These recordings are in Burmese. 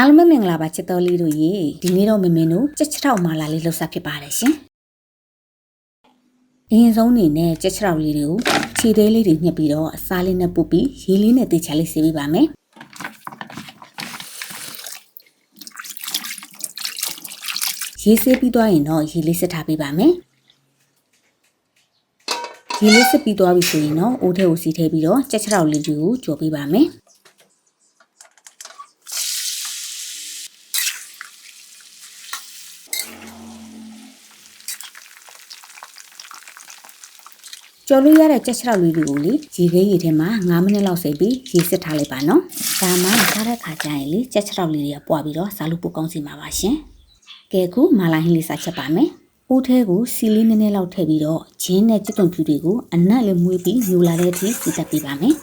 အားလုံးပဲမင်္ဂလာပါချစ်တော်လေးတို့ရေဒီနေ့တော့မမင်းတို့ကြက်ချထောက်မာလာလေးလှုပ်ဆက်ဖြစ်ပါတယ်ရှင်အရင်ဆုံးအနေနဲ့ကြက်ချထောက်လေးတွေကိုခြေသေးလေးတွေညှက်ပြီးတော့အစားလေးနဲ့ပုတ်ပြီးရေလေးနဲ့တေချာလေးဆေးပေးပါမယ်ရေဆေးပြီးသွားရင်တော့ရေလေးစစ်ထားပေးပါမယ်ရေလေးစစ်ပြီးသွားပြီဆိုရင်တော့အိုးထဲကိုစီထည့်ပြီးတော့ကြက်ချထောက်လေးတွေကိုကြော်ပေးပါမယ် ကြော်လို့ရတဲ့ကြက်ချောက်လေးတွေကိုလေရေခဲရေထဲမှာ9မိနစ်လောက်စိတ်ပြီးရေစစ်ထားလိုက်ပါနော်။ဒါမှစားတဲ့ခါကျရင်လေကြက်ချောက်လေးတွေကပွားပြီးတော့စားလို့ပိုကောင်းစီမှာပါရှင်။ကဲခုမာလာဟင်းလေးစားချက်ပါမယ်။ဦးထဲကိုစီလေးနည်းနည်းလောက်ထည့်ပြီးတော့ဂျင်းနဲ့ကြက်သွန်ဖြူတွေကိုအနက်လေးမွေးပြီးညူလာတဲ့အထိစီတက်ပေးပါမယ်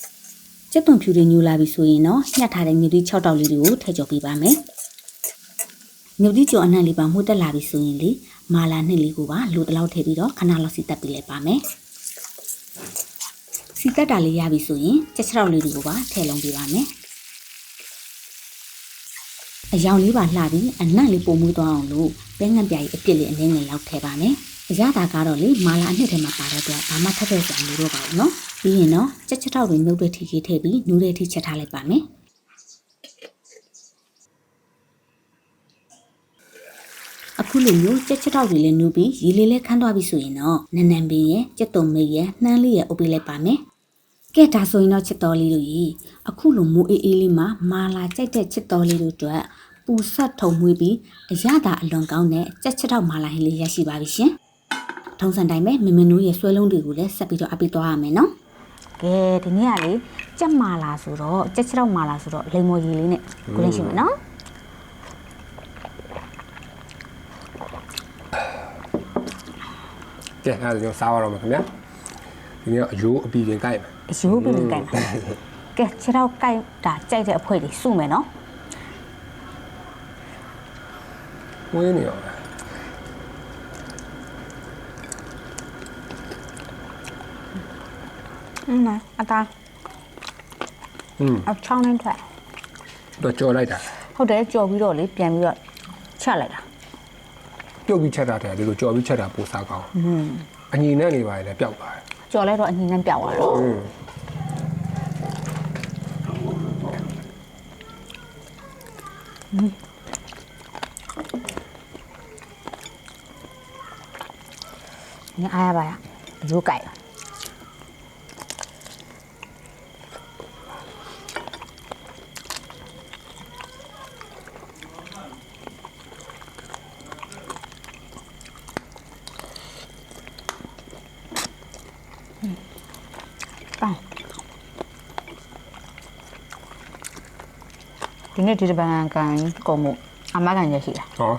။ကြက်သွန်ဖြူတွေညူလာပြီဆိုရင်တော့ညှက်ထားတဲ့မြူတီ6တောက်လေးတွေကိုထည့်ကျော်ပေးပါမယ်။မြူတီကျော်အနက်လေးပါမှုတ်တက်လာပြီဆိုရင်လေ မာလာနှစ်လေးကိုပါလိုတလောက်ထည့်ပြီးတော့ခဏလောက်စီတက်ပြီးလဲပါမယ်။စီတက်တာလေးရပြီဆိုရင်ချက်ချောက်လေးတွေကိုပါထည့်လုံးပေးပါမယ်။အယောင်လေးပါလှပြီးအနံ့လေးပုံမှုသွားအောင်လို့ပဲငံပြားကြီးအပြစ်လေးအနည်းငယ်လောက်ထည့်ပါမယ်။အရသာကတော့လေမာလာအနှစ်ထဲမှာပါတဲ့အတွက်ဘာမှထပ်ထည့်စရာမလိုတော့ပါဘူးနော်။ပြီးရင်တော့ချက်ချောက်တွေနှုတ်တွေထိထိထည့်ပြီးနူးတွေထိချက်ထားလိုက်ပါမယ်။ အခုလိုမျိုးကြက်ချက်တောက်တွေလည်းနူးပြီးရေလေးလေးခန်းသွားပြီဆိုရင်တော့နန်းနန်းပင်ရဲ့ကြက်တုံမေးရဲ့နှမ်းလေးရဲ့အုပ်ပေးလိုက်ပါမယ်။ကဲဒါဆိုရင်တော့ချစ်တော်လေးတို့ရေအခုလိုမိုးအေးအေးလေးမှာမာလာကြိုက်တဲ့ချစ်တော်လေးတို့အတွက်ပူဆက်ထုံမွေးပြီးအရသာအလွန်ကောင်းတဲ့ကြက်ချက်တောက်မာလာဟင်းလေးရရှိပါပြီရှင်။ထုံးစံတိုင်းပဲမမနိုးရဲ့ဆွဲလုံးတွေကိုလည်းဆက်ပြီးတော့အပိသွားရမယ်နော်ကဲဒီနေ့ကလေကြက်မာလာဆိုတော့ကြက်ချတော့မာလာဆိုတော့လိမ္မော်ရည်လေးနဲ့ကိုရင်းရှိမယ်နော် ကဲအဲ့ဒါကျွန်တော်စားရတော့မှာခင်ဗျာဒီနေ့ကအယိုးအပီရင်ကြိုက်မယ် အယူပြီးပြီးကြိုက်ပါကဲခြေတော့ကြိုက်တာကြိုက်တဲ့အဖွဲတွေစုမယ်နော် ဝင်းနေရော อืมนะအသား อืม အချောင်းနဲ့ထွက် တော့ကြော်လိုက်တာ ဟုတ်တယ်ကြော်ပြီးတော့လေပြန်ပြီးတော့ချက်လိုက်တာ ပြုတ်ပြီးချက်တာတယ်ဒီလိုကြော်ပြီးချက်တာပိုစားကောင်းအညီနဲ့နေပါလေပျောက်ပါတယ်ကြော်လဲတော့အညီနဲ့ပျောက်သွားတော့你爱吧呀，如改了。 နေ့ဒီတပံကန်ကုန်မှုအမကန်ရရှိတာဟော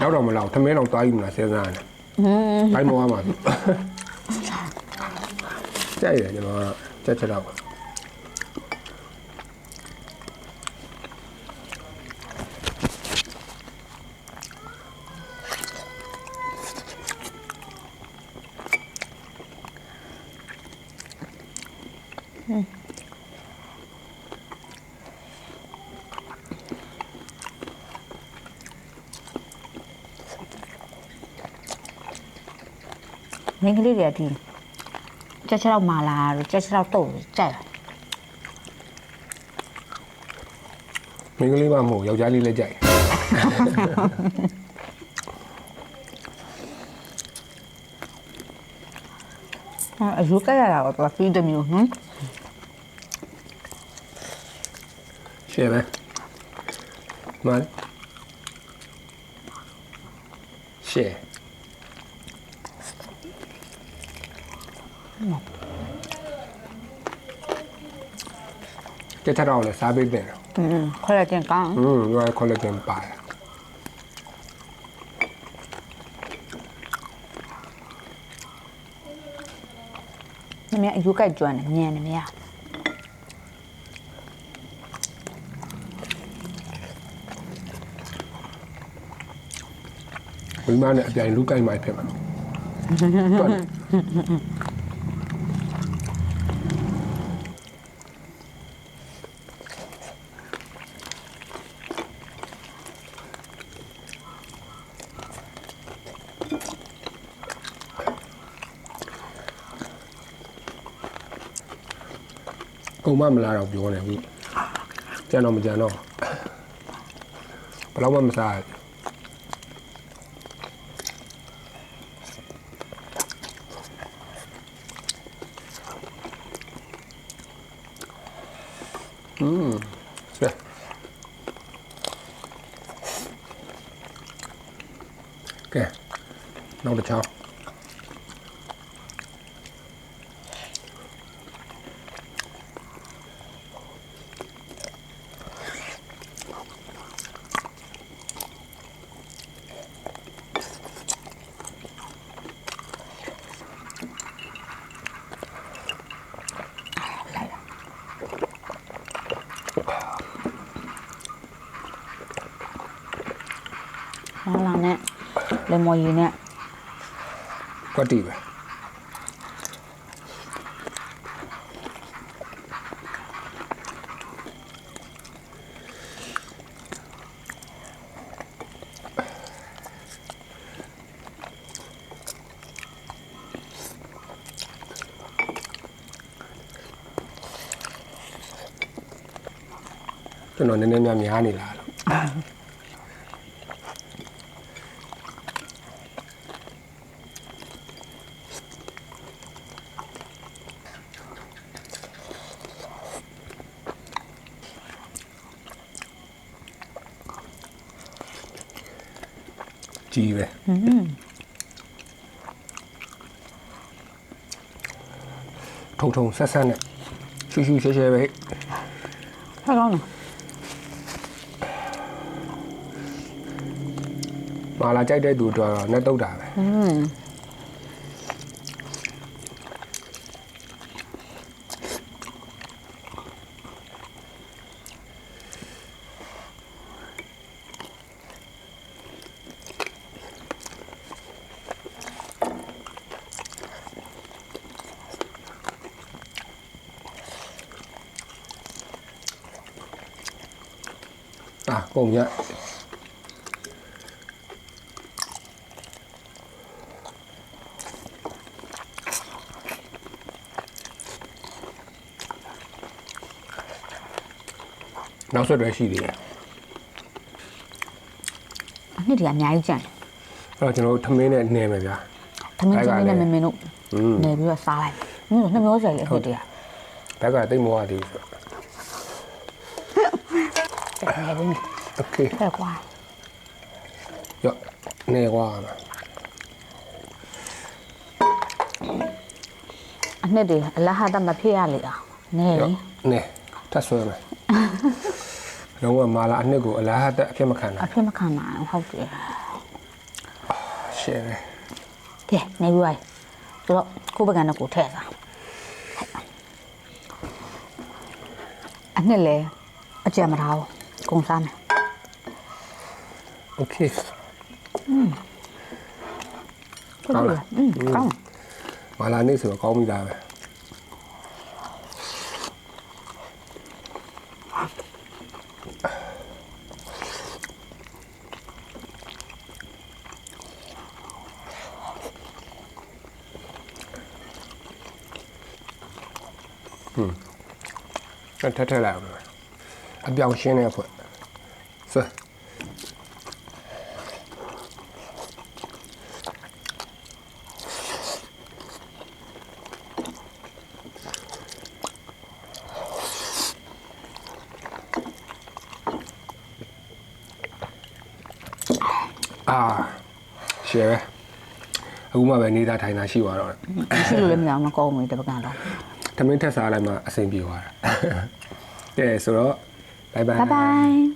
တော့တော့မလောက်ထမင်းတော့သွားယူမလားစဉ်းစားနေဘိုင်းမောရမှာကြိုက်တယ်ကျွန်တော်ကချက်ချက်တော့ မိန်းကလေးတွေကဒီကြက်ချတော့မာလာတို့ကြက်ချတော့တုတ်လို့ကြိုက်တယ်မင်းကလေးမှမဟုတ်ယောက်ျားလေးလည်းကြိုက်အဲ့အယူကြိုက်ရတာတော့ပြီးတစ်မျိုးဟမ်ရှယ်ပဲမှန်ရှယ် ကြက်ချက်တော့လည်းစားပေးတယ် อืมခေါ်ရတဲ့ကောင်း อืมရောคอลลาเจนပါတယ် နည်းအယူကြိုက်ကျွမ်းတယ်ညံနေမရ မိမနဲ့အပြိုင်လူကိုက်မိုက်ဖြစ်မှာတွ တ်ပုံမမလားတော့ပြောနေဘူးကြံတော့မကြံတော့ဘယ်တော့မှမစားရอืมဆက်ကဲနောက်တစ်ချောင်းမာလာနဲ့လေမော်ရီနဲ့ ကွက်တီပဲကျွန်တော်နည်းနည်းများများနေလားလို့ ကြီးပဲထုံထုံဆက်ဆက်နဲ့ရှူရှူရှဲရှဲပဲဟဲ့ကောင်းလားမာလာကြိုက်တဲ့သူတို့တော့နဲ့တုတ်တာပဲอืม အာပုံရနောက်ဆက်တွဲရှိသေးတယ်အနှစ်တည်းအများကြီးကြံတယ်အဲ့တော့ကျွန်တော်တို့ထမင်းနဲ့နေမယ်ဗျာသမင်းချင်းလေးနဲ့မင်းမင်းတို့อืมနေပြီးတော့စားလိုက်မင်းတို့နှစ်မျိုးစရာလေးအနှစ်တည်းဘက်ကတိတ်မောရသေးဘူးဆိုတ ယ်နေပြီ โอเค ဟဲ့ကွာ ရော့နေကွာ အနှစ်တည်းအလဟတ်မဖြစ်ရလေအောင်နေ ရော့နေထပ်ဆွဲမယ်လုံးဝမာလာအနှစ်ကိုအလားဟတ်တက်အဖြစ်မခံတာ အဖြစ်မခံနိုင်အောင်ဟုတ်တယ် ရှယ်ပဲ ကဲနေပြီးပါဆိုတော့ကိုယ့်ဘက်ကနေကိုယ်ထည့်စားအနှစ်လေအကြံမထားဘူး 공산. 오케이. 음. 깡. 음, 깡. 말안 했어요. 깡이다. 음. 这太太来了，俺表兄那会。 ဆွဲအာရှယ်ပဲအခုမှပဲနေတာထိုင်တာရှိသွားတော့တယ်ရှိလို့လည်းမရအောင်မကောင်းဘူးဒီဘက်ကတော့ထမင်းထက်စားလိုက်မှအဆင်ပြေသွားတာကဲဆိုတော့ဘိုင်ဘိုင် bye bye